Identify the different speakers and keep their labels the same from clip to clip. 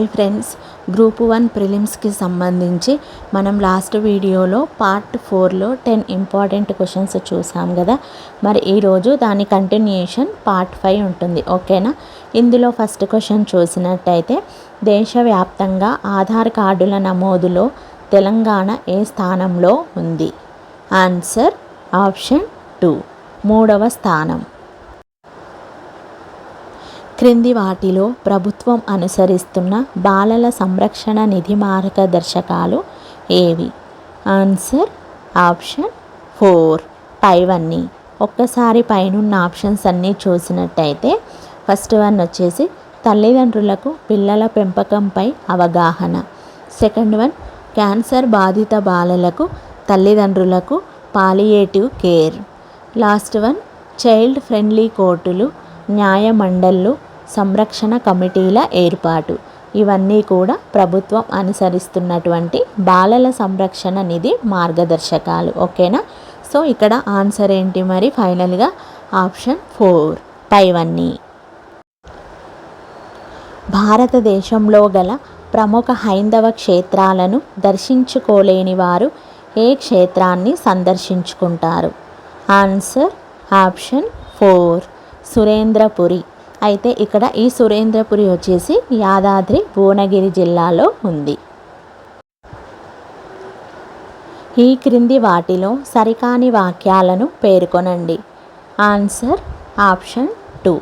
Speaker 1: Hi friends. Group one ప్రిలిమ్స్కి సంబంధించి మనం లాస్ట్ వీడియోలో పార్ట్ ఫోర్లో టెన్ ఇంపార్టెంట్ క్వశ్చన్స్ చూసాం కదా. మరి ఈరోజు దాని కంటిన్యూషన్ పార్ట్ ఫైవ్ ఉంటుంది. ఓకేనా? ఇందులో ఫస్ట్ క్వశ్చన్ చూసినట్టయితే దేశవ్యాప్తంగా ఆధార్ కార్డుల నమోదులో తెలంగాణ ఏ స్థానంలో ఉంది? Answer option two. మూడవ స్థానం. క్రింది వాటిలో ప్రభుత్వం అనుసరిస్తున్న బాలల సంరక్షణ నిధి మార్గదర్శకాలు ఏవి? Answer option four. పైవన్నీ. ఒక్కసారి పైనున్న ఆప్షన్స్ అన్నీ చూసినట్టయితే ఫస్ట్ వన్ వచ్చేసి తల్లిదండ్రులకు పిల్లల పెంపకంపై అవగాహన. సెకండ్ వన్ క్యాన్సర్ బాధిత బాలలకు తల్లిదండ్రులకు palliative care. Last one child friendly కోర్టులు న్యాయమండళ్ళు సంరక్షణ కమిటీల ఏర్పాటు. ఇవన్నీ కూడా ప్రభుత్వం అనుసరిస్తున్నటువంటి బాలల సంరక్షణ నిధి మార్గదర్శకాలు. ఓకేనా? సో ఇక్కడ ఆన్సర్ ఏంటి మరి? ఫైనల్గా ఆప్షన్ ఫోర్ పైవన్నీ. భారతదేశంలో గల ప్రముఖ హైందవ క్షేత్రాలను దర్శించుకోలేని వారు ఏ క్షేత్రాన్ని సందర్శించుకుంటారు? Answer option four Surendrapuri. అయితే ఇక్కడ ఈ సురేంద్రపురి వచ్చేసి యాదాద్రి భువనగిరి జిల్లాలో ఉంది. ఈ క్రింది వాటిలో సరికాని వాక్యాలను పేర్కొనండి. ఆన్సర్ ఆప్షన్ టూ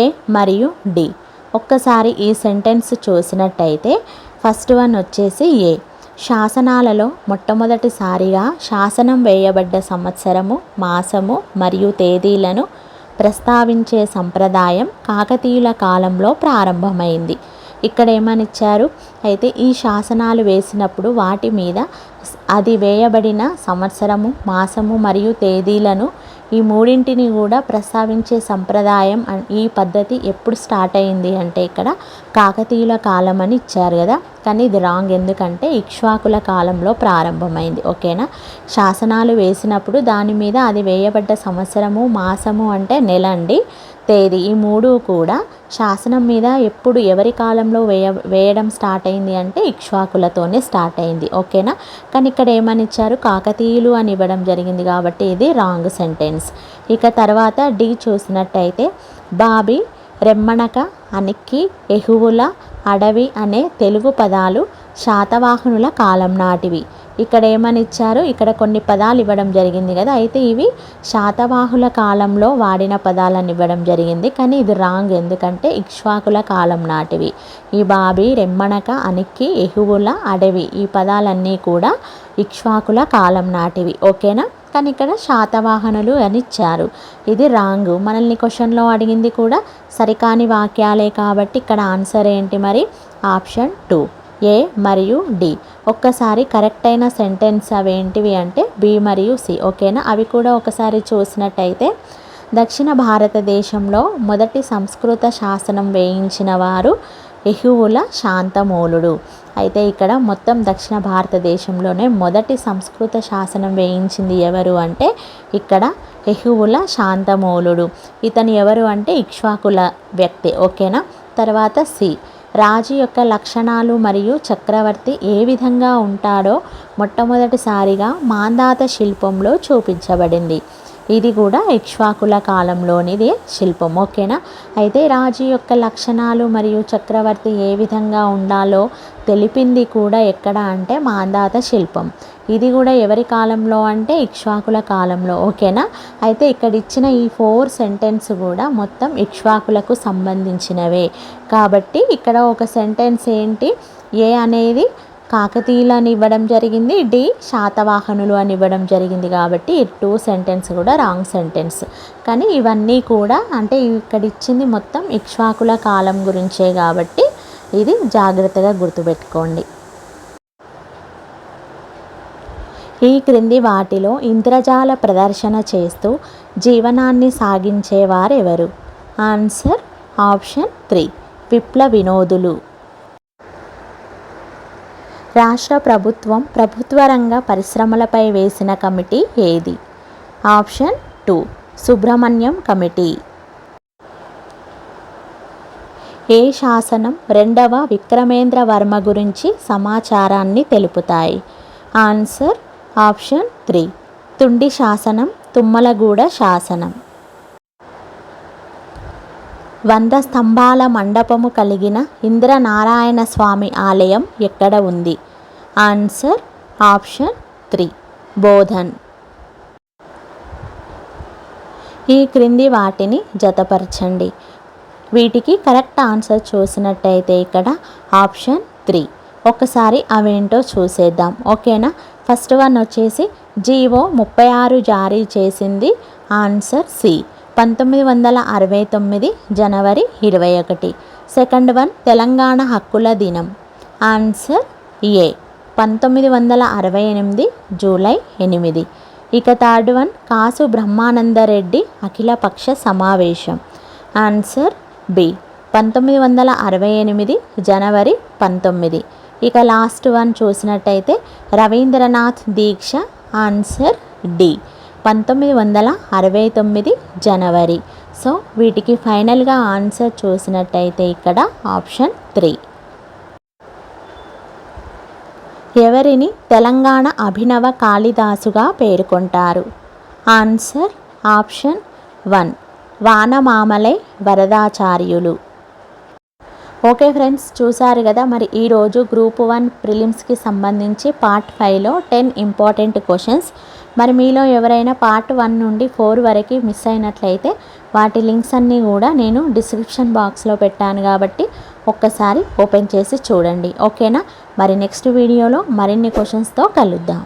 Speaker 1: ఏ మరియు డి. ఒక్కసారి ఈ సెంటెన్స్ చూసినట్టయితే ఫస్ట్ వన్ వచ్చేసి ఏ. శాసనాలలో మొట్టమొదటిసారిగా శాసనం వేయబడ్డ సంవత్సరము మాసము మరియు తేదీలను ప్రస్తావించే సంప్రదాయం కాకతీయుల కాలంలో ప్రారంభమైంది. ఇక్కడ ఏమనిచ్చారు? అయితే ఈ శాసనాలు వేసినప్పుడు వాటి మీద అది వేయబడిన సంవత్సరము మాసము మరియు తేదీలను ఈ మూడింటిని కూడా ప్రస్తావించే సంప్రదాయం ఈ పద్ధతి ఎప్పుడు స్టార్ట్ అయింది అంటే ఇక్కడ కాకతీయుల కాలం అని ఇచ్చారు కదా. కానీ ఇది రాంగ్ ఎందుకంటే ఇక్ష్వాకుల కాలంలో ప్రారంభమైంది. ఓకేనా? శాసనాలు వేసినప్పుడు దాని మీద అది వేయబడ్డ సంవత్సరము మాసము అంటే నెల అండి తేదీ. ఈ మూడు కూడా శాసనం మీద ఎప్పుడు ఎవరి కాలంలో వేయ వేయడం స్టార్ట్ అయింది అంటే ఇక్ష్వాకులతోనే స్టార్ట్ అయింది. ఓకేనా? కానీ ఇక్కడ ఏమని ఇచ్చారు కాకతీయులు అని ఇవ్వడం జరిగింది కాబట్టి ఇది రాంగ్ సెంటెన్స్ ఇక తర్వాత డి చూసినట్టయితే బాబీ రెమ్మణక అనిక్కి ఎహువుల అడవి అనే తెలుగు పదాలు శాతవాహనుల కాలం నాటివి. ఇక్కడ ఏమని ఇచ్చారు? ఇక్కడ కొన్ని పదాలు ఇవ్వడం జరిగింది కదా. అయితే ఇవి శాతవాహుల కాలంలో వాడిన పదాలను ఇవ్వడం జరిగింది. కానీ ఇది రాంగ్ ఎందుకంటే ఇక్ష్వాకుల కాలం నాటివి. ఈ బాబి రెమ్మణక అనిక్కి ఎహువుల అడవి ఈ పదాలన్నీ కూడా ఇక్ష్వాకుల కాలం నాటివి. ఓకేనా? కానీ ఇక్కడ శాతవాహనులు అని ఇచ్చారు. ఇది రాంగ్. మనల్ని క్వశ్చన్లో అడిగింది కూడా సరికాని వాక్యాలే కాబట్టి ఇక్కడ ఆన్సర్ ఏంటి మరి? Option two. ఏ మరియు డి. ఒక్కసారి కరెక్ట్ అయిన సెంటెన్స్ అవి ఏంటివి అంటే బి మరియు సి. ఓకేనా? అవి కూడా ఒకసారి చూసినట్టయితే దక్షిణ భారతదేశంలో మొదటి సంస్కృత శాసనం వేయించిన వారు ఎహువుల శాంతమూలుడు. అయితే ఇక్కడ మొత్తం దక్షిణ భారతదేశంలోనే మొదటి సంస్కృత శాసనం వేయించింది ఎవరు అంటే ఇక్కడ ఎహువుల శాంతమూలుడు. ఇతను ఎవరు అంటే ఇక్ష్వాకుల వ్యక్తి. ఓకేనా? తర్వాత సి. రాజు యొక్క లక్షణాలు మరియు చక్రవర్తి ఏ విధంగా ఉంటాడో మొట్టమొదటిసారిగా మాందాత శిల్పంలో చూపించబడింది. ఇది కూడా ఇక్ష్వాకుల కాలంలోనిదే శిల్పం ఓకేనా? అయితే రాజు యొక్క లక్షణాలు మరియు చక్రవర్తి ఏ విధంగా ఉండాలో తెలిపింది కూడా ఎక్కడ అంటే మాందాత శిల్పం. ఇది కూడా ఎవరి కాలంలో అంటే ఇక్ష్వాకుల కాలంలో ఓకేనా? అయితే ఇక్కడ ఇచ్చిన ఈ ఫోర్ సెంటెన్స్ కూడా మొత్తం ఇక్ష్వాకులకు సంబంధించినవే. కాబట్టి ఇక్కడ ఒక సెంటెన్స్ ఏంటి? ఏ అనేది కాకతీయులని ఇవ్వడం జరిగింది డి శాతవాహనులు అని ఇవ్వడం జరిగింది కాబట్టి టూ సెంటెన్స్ కూడా రాంగ్ సెంటెన్స్ కానీ ఇవన్నీ కూడా అంటే ఇక్కడ ఇచ్చింది మొత్తం ఇక్ష్వాకుల కాలం గురించే కాబట్టి ఇది జాగ్రత్తగా గుర్తుపెట్టుకోండి. ఈ క్రింది వాటిలో ఇంద్రజాల ప్రదర్శన చేస్తూ జీవనాన్ని సాగించేవారెవరు? ఆన్సర్ ఆప్షన్ త్రీ విప్ల వినోదులు రాష్ట్ర ప్రభుత్వం ప్రభుత్వ రంగ పరిశ్రమలపై వేసిన కమిటీ ఏది? Option two Subrahmanyam committee. ఏ శాసనం రెండవ విక్రమేంద్ర వర్మ గురించి సమాచారాన్ని తెలుపుతాయి? ఆన్సర్ ఆప్షన్ త్రీ తుండి శాసనం తుమ్మలగూడ శాసనం. వంద స్తంభాల మండపము కలిగిన ఇంద్రనారాయణ స్వామి ఆలయం ఎక్కడ ఉంది? ఆన్సర్ ఆప్షన్ త్రీ బోధన్ ఈ క్రింది వాటిని జతపరచండి. వీటికి కరెక్ట్ ఆన్సర్ చూసినట్టయితే ఇక్కడ ఆప్షన్ త్రీ ఒకసారి అవేంటో చూసేద్దాం. ఓకేనా? ఫస్ట్ వన్ వచ్చేసి జీవో ముప్పై ఆరు జారీ చేసింది. ఆన్సర్ సి పంతొమ్మిది వందల అరవై తొమ్మిది జనవరి ఇరవై ఒకటి. సెకండ్ వన్ తెలంగాణ హక్కుల దినం. ఆన్సర్ ఏ పంతొమ్మిది వందల అరవై ఎనిమిది జూలై ఎనిమిది. ఇక థర్డ్ వన్ కాసు బ్రహ్మానందరెడ్డి అఖిలపక్ష సమావేశం. Answer B. పంతొమ్మిది వందల అరవై ఎనిమిది జనవరి పంతొమ్మిది. ఇక లాస్ట్ వన్ చూసినట్టయితే రవీంద్రనాథ్ దీక్ష. Answer D. పంతొమ్మిది వందల అరవై తొమ్మిది జనవరి. సో వీటికి ఫైనల్గా ఆన్సర్ చూసినట్టయితే ఇక్కడ ఆప్షన్ త్రీ. ఎవరిని తెలంగాణ అభినవ కాళిదాసుగా పేర్కొంటారు? Answer option one. Vanamamalai Varadacharyulu. Okay friends చూసారు కదా? మరి ఈరోజు గ్రూప్ వన్ ప్రిలిమ్స్కి సంబంధించి పార్ట్ ఫైవ్లో టెన్ ఇంపార్టెంట్ క్వశ్చన్స్. మరి మీలో ఎవరైనా పార్ట్ వన్ నుండి ఫోర్ వరకు మిస్ అయినట్లయితే వాటి లింక్స్ అన్నీ కూడా నేను డిస్క్రిప్షన్ బాక్స్లో పెట్టాను కాబట్టి ఒక్కసారి ఓపెన్ చేసి చూడండి. ఓకేనా? మరి నెక్స్ట్ వీడియోలో మరిన్ని క్వశ్చన్స్తో కలుద్దాం.